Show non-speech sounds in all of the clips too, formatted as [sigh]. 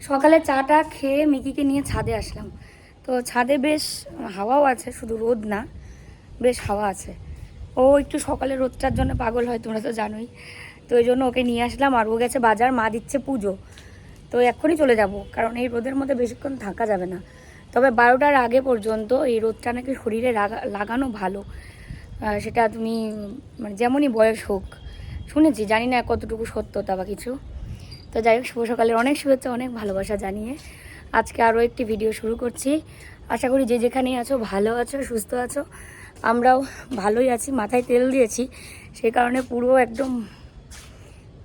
সকালে চাটা খেয়ে মিকিকে নিয়ে ছাদে আসলাম। তো ছাদে বেশ হাওয়াও আছে, শুধু রোদ না, বেশ হাওয়া আছে। ও একটু সকালে রোদটার জন্য পাগল হয়, তোমরা তো জানোই। তো ওই জন্য ওকে নিয়ে আসলাম আর ও গেছে বাজার, মা দিচ্ছে পুজো। তো এক্ষুনি চলে যাব, কারণ এই রোদের মধ্যে বেশিক্ষণ থাকা যাবে না। তবে বারোটার আগে পর্যন্ত এই রোদটা নাকি শরীরে লাগা- লাগানো ভালো। সেটা তুমি মানে যেমনই বয়স হোক, শুনেছি, জানি না কতটুকু সত্যতা বা কিছু। তো যাই হোক, শুভ সকালের অনেক শুভেচ্ছা, অনেক ভালোবাসা জানিয়ে আজকে আরও একটি ভিডিও শুরু করছি। আশা করি যে যেখানেই আছো, ভালো আছো, সুস্থ আছো, আমরাও ভালোই আছি, মাথায় তেল দিয়েছি। সে কারণে পুরো একদম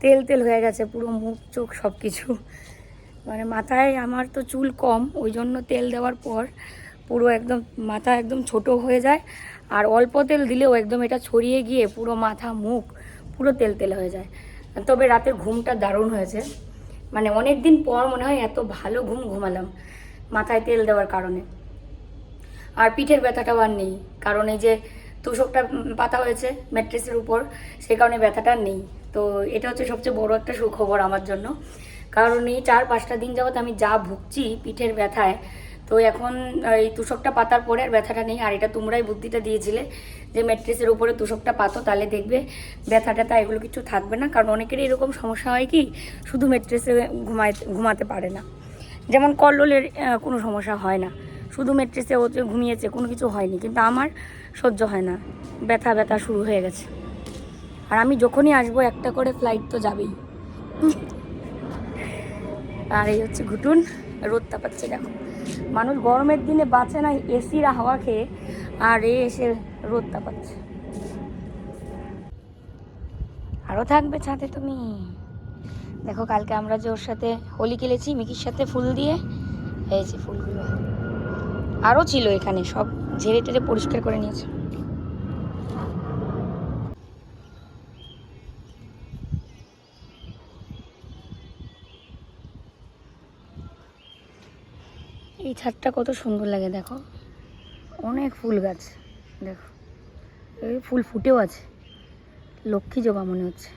তেল তেল হয়ে গেছে, পুরো মুখ, চোখ সব কিছু মানে মাথায় আমার তো চুল কম, ওই জন্য তেল দেওয়ার পর পুরো একদম মাথা একদম ছোট হয়ে যায়। আর অল্প তেল দিলেও একদম এটা ছড়িয়ে গিয়ে পুরো মাথা, মুখ পুরো তেল তেল হয়ে যায়। তবে রাতের ঘুমটা দারুণ হয়েছে। মানে অনেক দিন পর মনে হয় এত ভালো ঘুম ঘুমালাম, মাথায় তেল দেওয়ার কারণে। আর পিঠের ব্যথাটাও আর নেই, কারণ এই যে তুষকটা পাতা হয়েছে ম্যাট্রেসের উপর, সেই কারণে ব্যথাটা নেই। তো এটা হচ্ছে সবচেয়ে বড় একটা সুখবর আমার জন্য। কারণ এই চার পাঁচটা দিন যাবত আমি যা ভুগছি পিঠের ব্যথায় তো এখন এই তুষকটা পাতার পরে আর ব্যথাটা নেই। আর এটা তোমরাই বুদ্ধিটা দিয়েছিলে যে ম্যাট্রেসের উপরে তুষকটা পাতো, তাহলে দেখবে ব্যথা ট্যাথা এগুলো কিছু থাকবে না। কারণ অনেকেরই এরকম সমস্যা হয় কি, শুধু ম্যাট্রেসে ঘুমায়, ঘুমাতে পারে না। যেমন কল্লোলের কোনো সমস্যা হয় না। শুধু মেট্রেসে ও ঘুমিয়েছে, কোনো কিছু হয়নি। কিন্তু আমার সহ্য হয় না। ব্যথা ব্যথা শুরু হয়ে গেছে। আর আমি যখনই আসব, একটা করে ফ্লাইট তো যাবেই। আর এই হচ্ছে ঘুটুন, রোদ তাপাচ্ছে দেখো। মানুষ গরমের দিনে বাঁচে না, এসির হাওয়া খেয়ে, আর এ এসে রোদ তাপাচ্ছে। আরও থাকবে ছাদে তুমি। দেখো, কালকে আমরা যে ওর সাথে হোলি খেলেছি, মিকির সাথে ফুল দিয়ে হয়েছে ফুলগুলো। আরও ছিল এখানে, সব ঝেড়ে টেড়ে পরিষ্কার করে নিয়েছে। ছাদটা কত সুন্দর লাগে, দেখো। অনেক ফুল গাছ, দেখো। এই ফুল ফুটেও আছে। লক্ষ্মী জবা মনে হচ্ছে।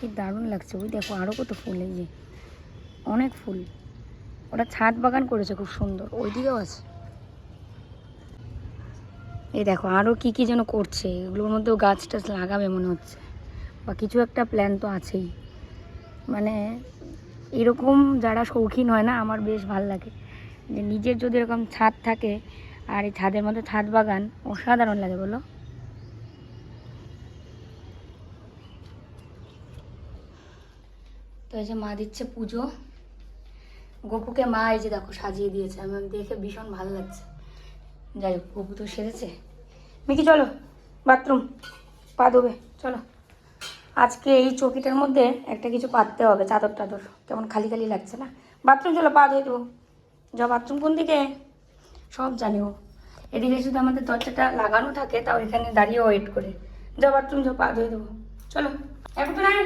কি দারুণ লাগছে, ওই দেখো আরও কত ফুল, এই যে। অনেক ফুল। ওরা ছাদ বাগান করেছে, খুব সুন্দর। ওই দিকেও আছে। এই দেখো আরও কি কি যেন করছে। এগুলোর মধ্যেও গাছ টাছ লাগাবে মনে হচ্ছে। বা কিছু একটা প্ল্যান তো আছেই। মানে এরকম যারা শৌখিন হয় না, আমার বেশ ভালো লাগে। যে নিজের যদি এরকম ছাদ থাকে, আর এই ছাদের মধ্যে ছাদ বাগান, অসাধারণ লাগে বলো। তো এই যে মা দিচ্ছে পুজো। গপুকে মা এই যে দেখো সাজিয়ে দিয়েছে আমার দেখে ভীষণ ভালো লাগছে। যাই হোক, গপু তো সেরেছে। মিকি, চলো, বাথরুম, পা ধোবে, চলো। আজকে এই চৌকিটার মধ্যে একটা কিছু পাততে হবে চাদর টাদর কেমন খালি খালি লাগছে না। বাথরুম, চলো, পা ধুয়ে দেবো। যা বাথরুম কোন দিকে? সব জানি এদিকে শুধু আমাদের দরজাটা লাগানো থাকে, তাও এখানে দাঁড়িয়ে ওয়েট করে। যা বাথরুম যাও পা ধুয়ে দেবো। চলো, এখন তো নাই।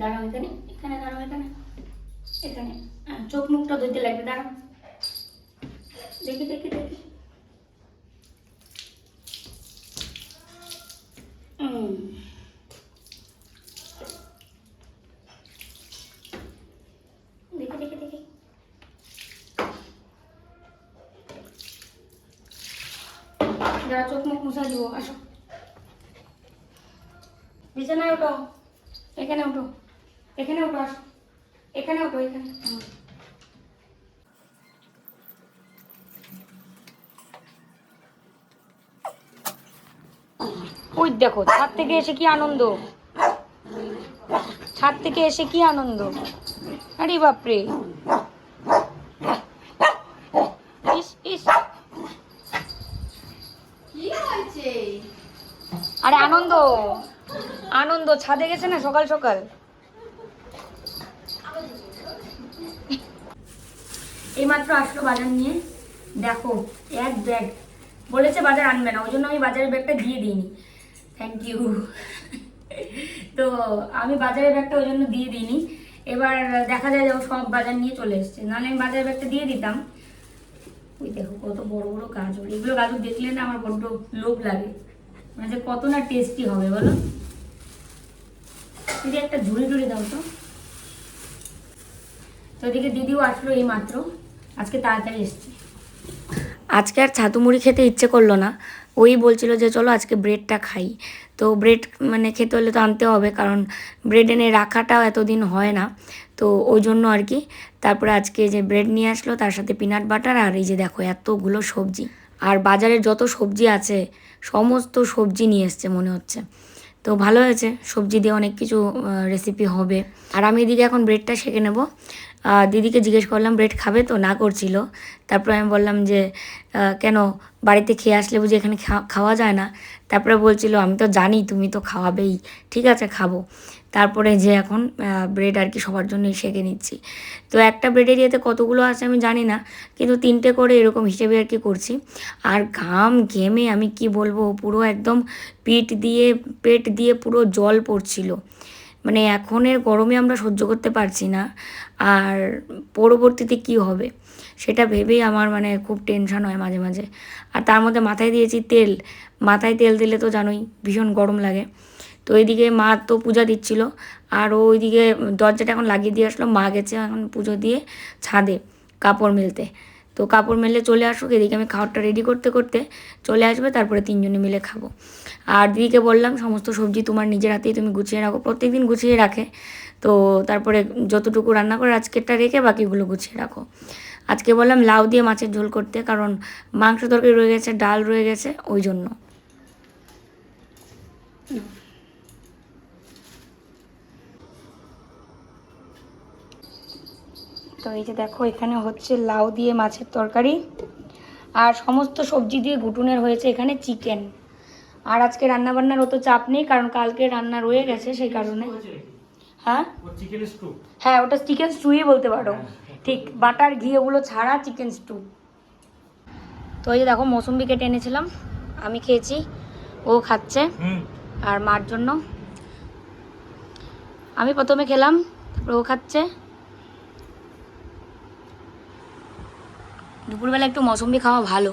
দাঁড়াও এখানে এখানে দাঁড়াও, এখানে। এখানে। চোখ মুখটা ধুইতে লাগবে, দাঁড়াও। দেখি দেখি দেখি। হুম। দেখি দেখি দেখি চোখ মুখ মুছা দিব, আসো। বিছানায় এখানে এখানে আসো। এখানে এখানে। ওই দেখো, ছাদ থেকে এসে কি আনন্দ? ছাদ থেকে এসে কি আনন্দ? আরে বাপরে ইস ইস কি হয়েছে আরে আনন্দ? আনন্দ, ছাদে গেছে না সকাল সকাল? এইমাত্র আসলো বাজার নিয়ে। দেখো, এক ব্যাগ বলেছে বাজার আনবে না, ওই জন্য আমি বাজারের ব্যাগটা দিয়ে দিইনি। থ্যাংক ইউ তো আমি বাজারের ব্যাগটা ওই জন্য দিয়ে দিইনি। এবার দেখা যায় যে সব বাজার নিয়ে চলে এসছে। নাহলে আমি বাজারের ব্যাগটা দিয়ে দিতাম। ওই দেখো কত বড় বড় গাজর। এগুলো গাজর দেখলে না আমার বড্ড লোভ লাগে। মানে কত না টেস্টি হবে, বলো? দিদি একটা ঝুড়ি ঝুড়ি দাও তো। তো এদিকে দিদিও আসলো এই মাত্র। আজকে তাড়াতাড়ি এসছে। আজকে আর ছাতু মুড়ি খেতে ইচ্ছে করল না। ওই বলছিল যে, চলো আজকে ব্রেডটা খাই। তো ব্রেড মানে খেতে হলে তো আনতে হবে, কারণ ব্রেড এনে রাখাটাও এতদিন হয় না। তো ওই জন্য আর কি। তারপরে আজকে যে ব্রেড নিয়ে আসলো, তার সাথে পিনাট বাটার আর এই যে দেখো এতগুলো সবজি। আর বাজারে যত সবজি আছে সমস্ত সবজি নিয়ে এসছে মনে হচ্ছে। তো ভালো হয়েছে, সবজি দিয়ে অনেক কিছু রেসিপি হবে। আর আমি এদিকে এখন ব্রেডটা সেঁকে নেব। দিদিকে জিজ্ঞেস করলাম ব্রেড খাবে তো? না, করছিল। তারপরে আমি বললাম যে কেন? বাড়িতে খেয়ে আসলে বুঝি এখানে খাওয়া যায় না? তারপরে বলছিল, আমি তো জানি, তুমি তো খাওয়াবেই। ঠিক আছে, খাব। তারপরে যে এখন ব্রেড আর কি সবার জন্যই সেঁকে নিচ্ছি। তো একটা ব্রেডের ইয়েতে কতগুলো আছে আমি জানি না, কিন্তু তিনটে করে এরকম হিসেবে আর কি করছি। আর ঘাম ঘেমে আমি কি বলব, পুরো একদম পিঠ দিয়ে, পেট দিয়ে পুরো জল পড়ছিল। মানে এখনের গরমে আমরা সহ্য করতে পারছি না, আর পরবর্তীতে কি হবে? সেটা ভেবেই আমার মানে খুব টেনশন হয় মাঝে মাঝে। আর তার মধ্যে মাথায় দিয়েছি তেল। মাথায় তেল দিলে তো জানোই ভীষণ গরম লাগে। তো এইদিকে মা তো পূজা দিচ্ছিল। আর ওইদিকে দরজাটা এখন লাগিয়ে দিয়ে আসলো। মা গেছে এখন পুজো দিয়ে ছাদে কাপড় মেলতে। তো কাপড় মেলে চলে আসুক, এদিকে আমি খাবারটা রেডি করতে করতে চলে আসবে, তারপরে তিনজনে মিলে খাব। আর দিদিকে বললাম, সমস্ত সবজি তোমার নিজের হাতেই তুমি গুছিয়ে রাখো। প্রত্যেকদিন গুছিয়ে রাখে। তো তারপরে যতটুকু রান্না করে আজকেরটা রেখে বাকিগুলো গুছিয়ে রাখো। আজকে বললাম, লাউ দিয়ে মাছের ঝোল করতে, কারণ মাংস তরকারি রয়ে গেছে, ডাল রয়ে গেছে, ওই জন্য। তো এই যে দেখো এখানে হচ্ছে লাউ দিয়ে মাছের তরকারি আর সমস্ত সবজি দিয়ে ঘুটুনের হয়েছে এখানে চিকেন। আর আজকে রান্না বান্নার অত চাপ নেই কারণ কালকে রান্না রয়ে গেছে সেই কারণে। হ্যাঁ? হ্যাঁ ওটা চিকেন স্টুই বলতে পারো। ঠিক বাটার ঘি ওগুলো ছাড়া চিকেন স্টু তো এই যে দেখো মৌসুম্বি কেটে এনেছিলাম আমি খেয়েছি ও খাচ্ছে আর মার জন্য। আমি প্রথমে খেলাম তারপরে ও খাচ্ছে। দুপুরবেলা একটু মৌসুম্বি খাওয়া ভালো।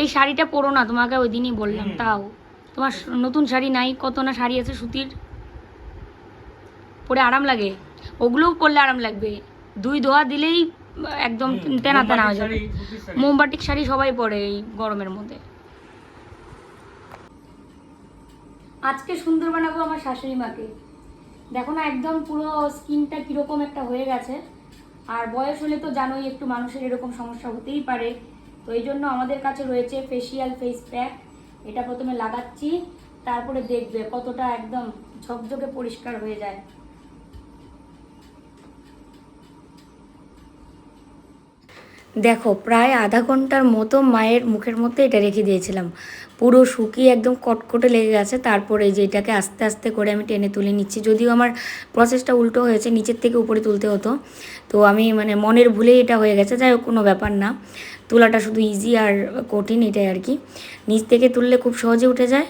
এই শাড়িটা পরো না তোমাকে ওই দিনই বললাম তাও। তোমার নতুন শাড়ি নাই কত না শাড়ি আছে সুতির? পরে আরাম লাগে। ওগুলোও পরলে আরাম লাগবে। দুই ধোয়া দিলেই একদম তেনা তেনা হয়ে যাবে। মোমবাটিক শাড়ি। সবাই পরে এই গরমের মধ্যে। আজকে সুন্দর বানাবো আমার শাশুড়ি মাকে। দেখো না একদম পুরো স্কিনটা কীরকম একটা হয়ে গেছে। আর বয়স হলে তো জানোই একটু মানুষের এরকম সমস্যা হতেই পারে। তো এই জন্য আমাদের কাছে রয়েছে ফেসিয়াল ফেস প্যাক এটা প্রথমে লাগাচ্ছি, তারপরে দেখবে কতটা একদম ঝকঝকে পরিষ্কার হয়ে যায়। দেখো, প্রায় আধা ঘণ্টার মতো মায়ের মুখের মধ্যে এটা রেখে দিয়েছিলাম। পুরো শুকিয়ে একদম কটকটে লেগে গেছে, তারপরে যে এটাকে আস্তে আস্তে করে আমি টেনে তুলে নিচ্ছি। যদিও আমার প্রসেসটা উল্টো হয়েছে, নিচের থেকে উপরে তুলতে হতো। তো আমি মানে মনের ভুলেই এটা হয়ে গেছে, যাই হোক, কোনো ব্যাপার না। তোলাটা শুধু ইজি আর কঠিন এটাই আর কি। নিচ থেকে তুললে খুব সহজে উঠে যায়,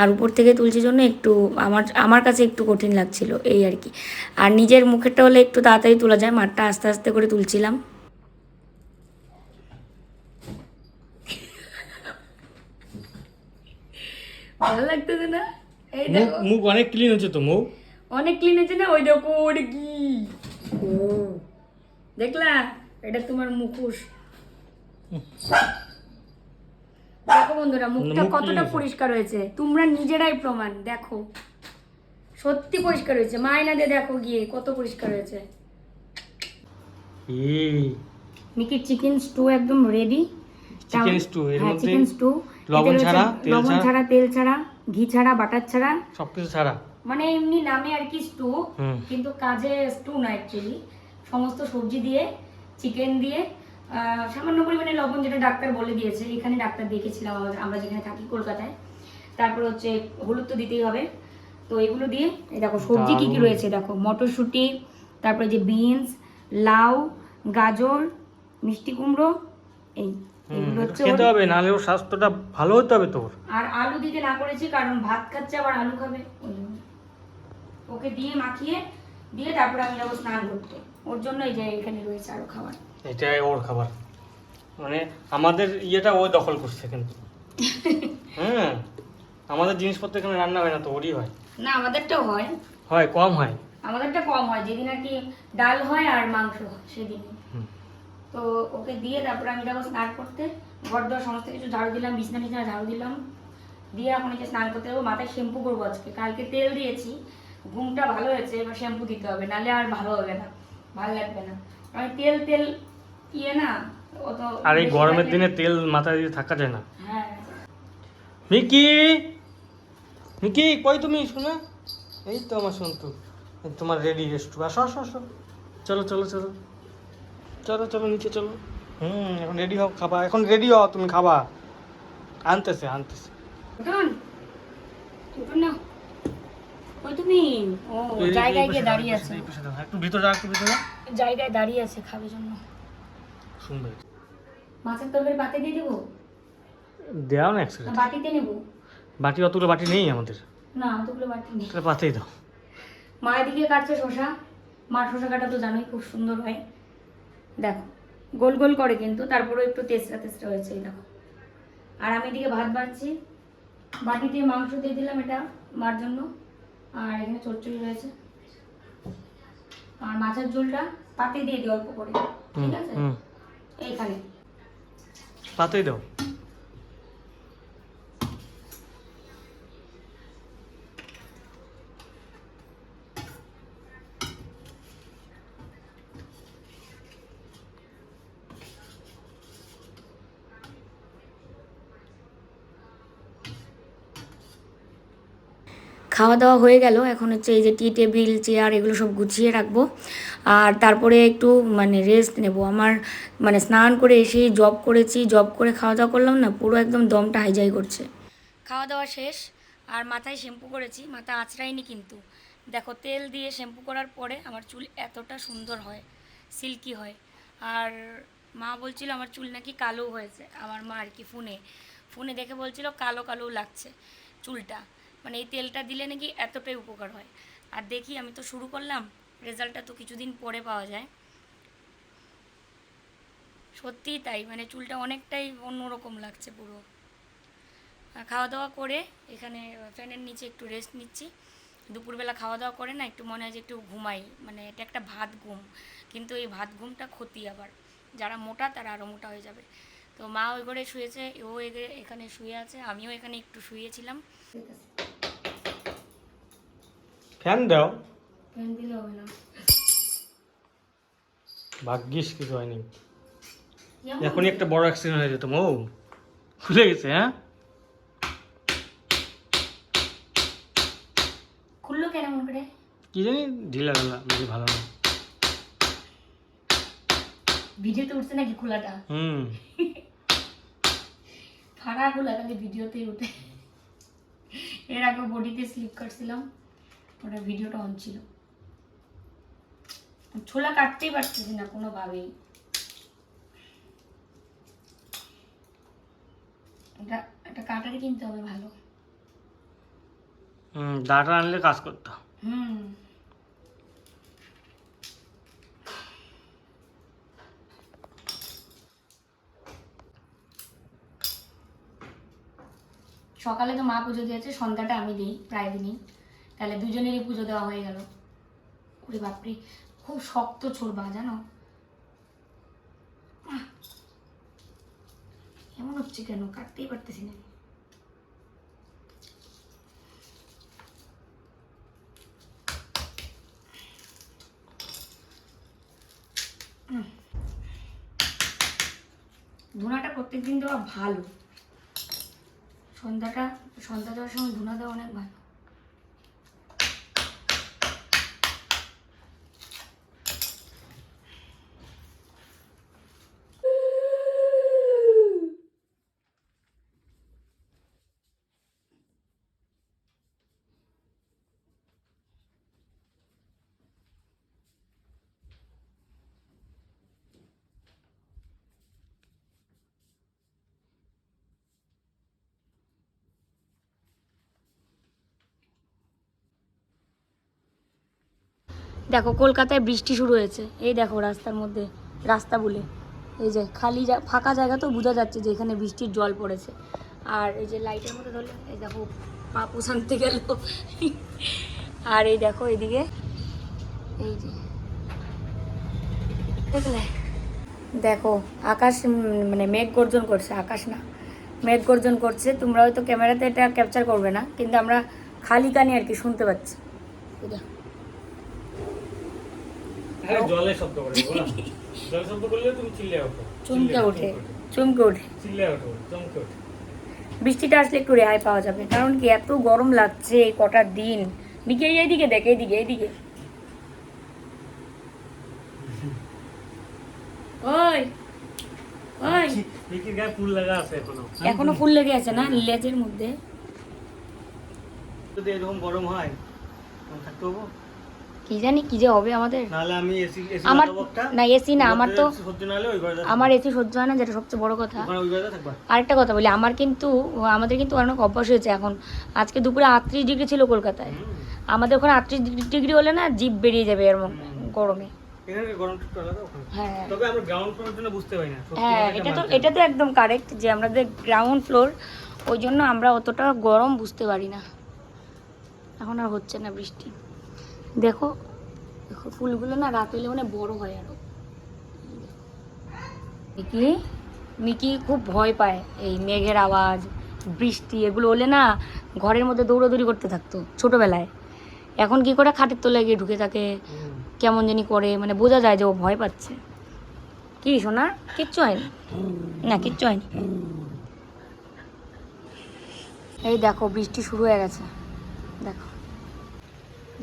আর উপর থেকে তুলছি জন্য একটু আমার আমার কাছে একটু কঠিন লাগছিল, এই আর কি। আর নিজের মুখেরটা হলে একটু তাড়াতাড়ি তোলা যায় মাঠটা আস্তে আস্তে করে তুলছিলাম। ভালো লাগতেছে না? এই মুখ দেখো। মুখ অনেক ক্লিন হচ্ছে তো মুখ? অনেক ক্লিন হয়েছে না? ওই দেখো ওটা কি? ও। দেখলা? এটা তোমার মুখোশ। দেখো বন্ধুরা মুখটা কতটা পরিষ্কার হয়েছে। তোমরা নিজেরাই প্রমাণ দেখো। সত্যি পরিষ্কার হয়েছে। মায়না দিয়ে দেখো গিয়ে কত পরিষ্কার হয়েছে। মিকির চিকেন স্টু একদম রেডি Chicken stew, এর হ্যাঁ মধ্যে চিকেন স্টু লবণ ছাড়া, তেল লবণ ছাড়া? ছাড়া তেল ছাড়া ঘি ছাড়া বাটার ছাড়া। সবকিছু ছাড়া? মানে এমনি নামে আর কি স্টু কিন্তু কাজে স্টু না অ্যাকচুয়ালি সমস্ত সবজি দিয়ে চিকেন দিয়ে সামান্য পরিমাণে লবণ যেটা ডাক্তার বলে দিয়েছে এখানে ডাক্তার দেখেছিলাম আমরা যেখানে থাকি কলকাতায়। তারপর হচ্ছে হলুদ তো দিতেই হবে। তো এগুলো দিয়ে এই দেখো সবজি কি কি রয়েছে দেখো মটরশুঁটি তারপরে যে বিনস লাউ গাজর মিষ্টি কুমড়ো এই। খেতে হবে নাহলে ওর স্বাস্থ্যটা ভালো হতে হবে তোর। আর আলু দিতে না করেছি কারণ ভাত খাচ্ছে আবার আলু খাবে। ওকে দিয়ে মাখিয়ে দিয়ে তারপরে আমি যাব স্নান করতে। ওর জন্য এই যে এখানে রয়েছে আরও খাবার। এটাই ওর খাবার। মানে আমাদের ইয়েটা ও দখল করছে কিন্তু। [laughs] হ্যাঁ আমাদের জিনিসপত্র এখানে রান্না হয় না তো ওরই হয়। না আমাদেরটাও হয়। হয় কম হয়। আমাদেরটা কম হয় যেদিন আর কি ডাল হয় আর মাংস হয় সেদিন। তো ওকে দিয়ে তারপরে আমি যাব স্নান করতে। ঘর দর সমস্ত কিছু ঝাড়ু দিলাম বিছনা বিছনা ঝাড়ু দিলাম। দিয়ে এখন যে স্নান করতে যাব মাথায় শ্যাম্পু করব আজকে। কালকে তেল দিয়েছি ঘুমটা ভালো হয়েছে এবার শ্যাম্পু দিতে হবে নাহলে আর ভালো হবে না ভালো লাগবে না। আমি তেল তেল ইয়ে না অত আর এই গরমের দিনে তেল মাথায় দিয়ে থাকা যায় না। হ্যাঁ। মিকি! মিকি কই তুমি? শোনা। এই তো আমার সন্তু। তোমার রেডি একটু আসো আসো আসো। চলো চলো চলো। চলো চলো নিচে চলো। হুম এখন রেডি হও খাবা। এখন রেডি হও তুমি খাবা। আনতেছে আনতেছে। উঠুন। উঠুন না। ওই তুমি। ও এই- এই জায়গায় গিয়ে দাঁড়িয়ে এই আছে। পাশে, এই পাশে দাও। একটু ভিতরে একটু ভিতরে জায়গায় দাঁড়িয়ে আছে খাবে জন্য। সুন্দর। মাছের তরকারি বাতে দিয়ে দেবো? দেও না একসাথে বাটিতে নেব। বাটি অতগুলো বাটি নেই আমাদের। না অতগুলো বাটি নেই। তাহলে পাতেই দাও। মা এদিকে কাটছে শশা মার শশা কাটা তো জানোই খুব সুন্দর হয়। দেখো গোল গোল করে কিন্তু তারপরেও একটু তেসরা তেসরা হয়েছে এটা দেখো। আর আমি এদিকে ভাত বাড়ছি বাটিতে মাংস দিয়ে দিলাম এটা মার জন্য। আর এখানে চচ্চড়ি রয়েছে। আর মাছের ঝোলটা পাতে দিয়ে দিই অল্প করে। ঠিক আছে? এইখানে। পাতেই দাও। খাওয়া দাওয়া হয়ে গেল। এখন হচ্ছে এই যে টি টেবিল চেয়ার এগুলো সব গুছিয়ে রাখব। আর তারপরে একটু মানে রেস্ট নেব। আমার মানে স্নান করে এসেই জব করেছি। জব করে খাওয়া দাওয়া করলাম না, পুরো একদম দমটা হাইজাই করছে। খাওয়া দাওয়া শেষ। আর মাথায় শ্যাম্পু করেছি। মাথা আঁচড়াইনি কিন্তু। দেখো, তেল দিয়ে শ্যাম্পু করার পরে আমার চুল এতটা সুন্দর হয় সিল্কি হয়। আর মা বলছিল, আমার চুল নাকি কালো হয়েছে। আমার মা আর কি ফোনে। ফোনে দেখে বলছিল, কালো কালো লাগছে চুলটা। মানে এই তেলটা দিলে নাকি এতটাই উপকার হয়। আর দেখি, আমি তো শুরু করলাম, রেজাল্টটা তো কিছুদিন পরে পাওয়া যায়। সত্যিই তাই মানে চুলটা অনেকটাই অন্যরকম লাগছে পুরো। খাওয়া দাওয়া করে এখানে ফ্যানের নিচে একটু রেস্ট নিচ্ছি। দুপুরবেলা খাওয়া দাওয়া করে না, একটু মনে হয় যে একটু ঘুমাই মানে এটা একটা ভাত ঘুম। কিন্তু এই ভাত ঘুমটা ক্ষতি আবার। যারা মোটা, তারা আরও মোটা হয়ে যাবে। তো মা ওই ঘরে শুয়েছে, ও এখানে শুয়ে আছে, আমিও এখানে একটু শুয়েছিলাম। ফ্যান দাও। ফ্যান দিলে হবে না। ভাগ্যিস কিছু হয়নি। এখনই একটা বড় অ্যাক্সিডেন্ট হয়ে যেত ও খুলে গেছে হ্যাঁ? খুললো কেন মন করে? কি জানি ঢিলা ঢালা বেশি ভালো না। ভিডিওতে উঠছে নাকি খোলাটা? হুম। ফাড়া খোলা খালি ভিডিওতেই উঠে। এর আগে বডিতে স্লিপ কাটছিলাম। ওটা ভিডিওটা অন ছিল। ছোলা কাটতেই পারতেছি না কোনোভাবেই। এটা একটা কাটারি কিনতে হবে ভালো। হুম ডাটা আনলে কাজ করতো। হুম। সকালে তো মা পুজো দিয়েছে সন্ধ্যাটা আমি দিই প্রায় দিনই। তাহলে দুজনেরই পুজো দেওয়া হয়ে গেল। ওরে বাপরে, খুব শক্ত ছোড়বা জানো! এমন হচ্ছে কেন? কাটতেই পারতেছি না। ধুনাটা প্রত্যেকদিন দেওয়া ভালো। সন্ধ্যাটা, সন্ধ্যা দেওয়ার সময় ধুনা দেওয়া অনেক ভালো। দেখো, কলকাতায় বৃষ্টি শুরু হয়েছে। এই দেখো রাস্তার মধ্যে, রাস্তা বলে। এই যে খালি ফাঁকা জায়গা তো বোঝা যাচ্ছে যে এখানে বৃষ্টির জল পড়েছে। আর এই যে লাইটের মধ্যে ধরলে, এই দেখো, পা পোষানতে গেল। আর এই দেখো এদিকে, এই যে। দেখলে দেখো, আকাশ মানে মেঘ গর্জন করছে, আকাশ না। মেঘ গর্জন করছে, তোমরা হয়তো ক্যামেরাতে এটা ক্যাপচার করবে না, কিন্তু আমরা খালি কানে আর কি শুনতে পাচ্ছি। জলে শব্দ করে জলে শব্দ করলে তুমি চিল্লে ওঠো। চমকে ওঠে চমকে ওঠে। চিল্লে ওঠো চমকে ওঠে। বৃষ্টিটা আসলে একটু রেহাই পাওয়া যাবে কারণ কি এত গরম লাগছে এই কটার দিন। বিকে এইদিকে দেখ এইদিকে এইদিকে। ওই ওই। ফুল লাগা আছে এখনও? এখনও ফুল লেগে আছে না লেজের মধ্যে? যদি এরকম গরম হয় থাকতে হব কি জানি কি যে হবে আমাদের। নাহলে আমি এসি এসি আমার না এসি না আমার তো আমার এসি সহ্য হয় না যেটা সবচেয়ে বড় কথা। আরেকটা কথা বলি আমার কিন্তু আমাদের কিন্তু অনেক অভ্যাস হয়েছে এখন। আজকে দুপুরে আটত্রিশ ডিগ্রি ছিল কলকাতায়। আমাদের ওখানে আটত্রিশ ডিগ্রি হলে না জিপ বেরিয়ে যাবে এর গরমে। হ্যাঁ। হ্যাঁ এটা তো এটা তো একদম কারেক্ট যে আমাদের গ্রাউন্ড ফ্লোর ওই জন্য আমরা অতটা গরম বুঝতে পারি না। এখন আর হচ্ছে না বৃষ্টি। দেখো ফুলগুলো না রাত হলে মানে বড় হয় আরও। মিকি মিকি খুব ভয় পায় এই মেঘের আওয়াজ, বৃষ্টি, এগুলো হলে না ঘরের মধ্যে দৌড়াদৌড়ি করতে থাকতো ছোটবেলায়। এখন কি করে খাটের তলায় গিয়ে ঢুকে থাকে, কেমন জানি করে মানে বোঝা যায় যে ও ভয় পাচ্ছে। কি শোনা কিচ্ছু হয়নি? না, কিচ্ছু হয়নি। এই দেখো, বৃষ্টি শুরু হয়ে গেছে। দেখো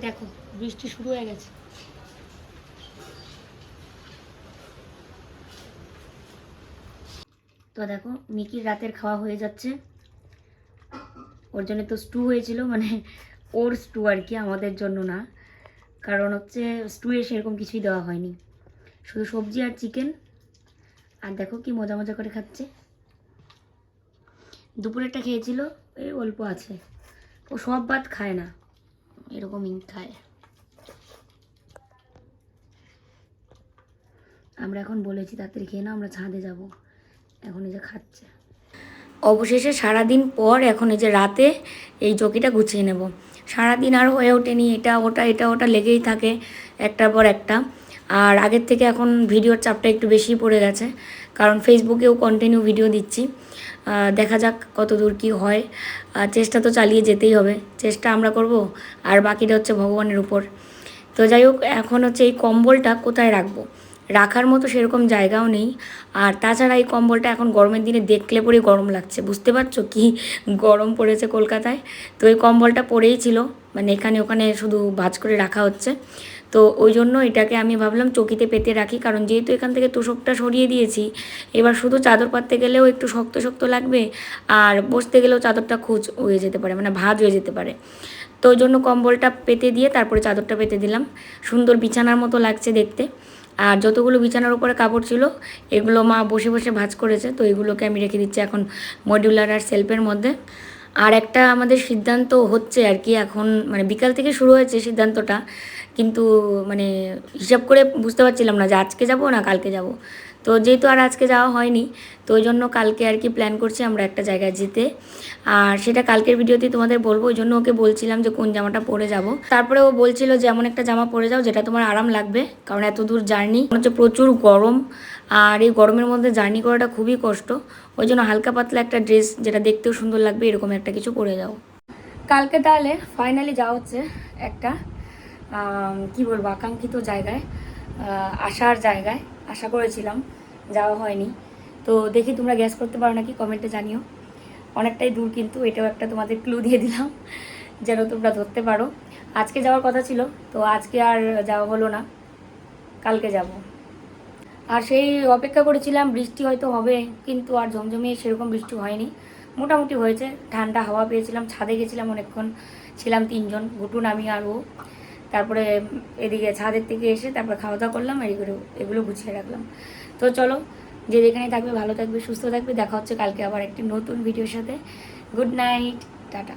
দেখো, বৃষ্টি শুরু হয়ে গেছে। তো দেখো, মিকির রাতের খাওয়া হয়ে যাচ্ছে। ওর জন্য তো স্টু হয়েছিল মানে ওর স্টু আর কি, আমাদের জন্য না। কারণ হচ্ছে স্টুয়ে সেরকম কিছুই দেওয়া হয়নি। শুধু সবজি আর চিকেন আর দেখো কি মজা মজা করে খাচ্ছে। দুপুরেরটা খেয়েছিল, এই অল্প আছে। ও সব ভাত খায় না। এরকমই খায়। আমরা এখন বলেছি, তাড়াতাড়ি খেয়ে না আমরা ছাদে যাব। এখন এই যে খাচ্ছে। অবশেষে সারাদিন পর এখন এই যে রাতে এই চকিটা গুছিয়ে নেব। সারাদিন আর হয়ে ওঠেনি, এটা ওটা এটা ওটা, লেগেই থাকে, একটার পর একটা। আর আগের থেকে এখন ভিডিওর চাপটা একটু বেশি পড়ে গেছে। কারণ ফেসবুকেও কন্টিনিউ ভিডিও দিচ্ছি। দেখা যাক কত দূর কী হয়। চেষ্টা তো চালিয়ে যেতেই হবে। চেষ্টা আমরা করব, আর বাকিটা হচ্ছে ভগবানের উপর। তো যাই হোক, এখন হচ্ছে এই কম্বলটা কোথায় রাখব? রাখার মতো সেরকম জায়গাও নেই। আর তাছাড়া এই কম্বলটা এখন গরমের দিনে দেখলে পরেই গরম লাগছে। বুঝতে পারছ কি গরম পড়েছে কলকাতায়? তো এই কম্বলটা পড়েই ছিল। মানে এখানে ওখানে শুধু ভাঁজ করে রাখা হচ্ছে। তো ওই জন্য এটাকে আমি ভাবলাম চকিতে পেতে রাখি, কারণ যেহেতু এখান থেকে তোষকটা সরিয়ে দিয়েছি, এবার শুধু চাদর পাততে গেলেও একটু শক্ত শক্ত লাগবে, আর বসতে গেলেও চাদরটা খুঁজ হয়ে যেতে পারে মানে ভাঁজ হয়ে যেতে পারে। তো ওই জন্য কম্বলটা পেতে দিয়ে তারপরে চাদরটা পেতে দিলাম। সুন্দর বিছানার মতো লাগছে দেখতে। আর যতগুলো বিছানার উপরে কাপড় ছিল, এগুলো মা বসে বসে ভাঁজ করেছে, তো এগুলোকে আমি রেখে দিচ্ছি এখন মডিউলার আর সেলফের মধ্যে। আর একটা আমাদের সিদ্ধান্ত হচ্ছে আর কি এখন মানে বিকাল থেকে শুরু হয়েছে সিদ্ধান্তটা, কিন্তু মানে হিসাব করে বুঝতে পারছিলাম না যে আজকে যাব না কালকে যাব। তো যেহেতু আর আজকে যাওয়া হয়নি, তো ওই জন্য কালকে আর কি প্ল্যান করছি আমরা একটা জায়গায় যেতে। আর সেটা কালকের ভিডিওতে তোমাদের বলব, ওই জন্য ওকে বলছিলাম যে কোন জামাটা পরে যাব। তারপরে ও বলছিল যে এমন একটা জামা পরে যাও যেটা তোমার আরাম লাগবে, কারণ এত দূর জার্নি হচ্ছে প্রচুর গরম আর এই গরমের মধ্যে জার্নি করাটা খুবই কষ্ট। ওই জন্য হালকা পাতলা একটা ড্রেস যেটা দেখতেও সুন্দর লাগবে, এরকম একটা কিছু পরে যাও। কালকে তাহলে ফাইনালি যাওয়া হচ্ছে একটা কি বলব আকাঙ্ক্ষিত জায়গায় আসার জায়গায়। আশা করেছিলাম যাওয়া হয়নি। তো দেখি তোমরা গ্যাস করতে পারো নাকি কমেন্টে জানিও। অনেকটাই দূর কিন্তু, এটাও একটা তোমাদের ক্লু দিয়ে দিলাম, যেন তোমরা ধরতে পারো। আজকে যাওয়ার কথা ছিল, তো আজকে আর যাওয়া হলো না। কালকে যাব। আর সেই অপেক্ষা করেছিলাম, বৃষ্টি হয়তো হবে, কিন্তু আর ঝমঝমিয়ে সেরকম বৃষ্টি হয়নি। মোটামুটি হয়েছে, ঠান্ডা হাওয়া পেয়েছিলাম, ছাদে গেছিলাম অনেকক্ষণ, ছিলাম তিনজন, ঘুটুন, আমি আর ও। তারপরে এদিকে ছাদের থেকে এসে তারপর খাওয়া দাওয়া করলাম এগুলো এগুলো গুছিয়ে রাখলাম। তো চলো, যে যেখানে থাকবে, ভালো থাকবে, সুস্থ থাকবে, দেখা হচ্ছে কালকে আবার একটি নতুন ভিডিওর সাথে। Good night, tata.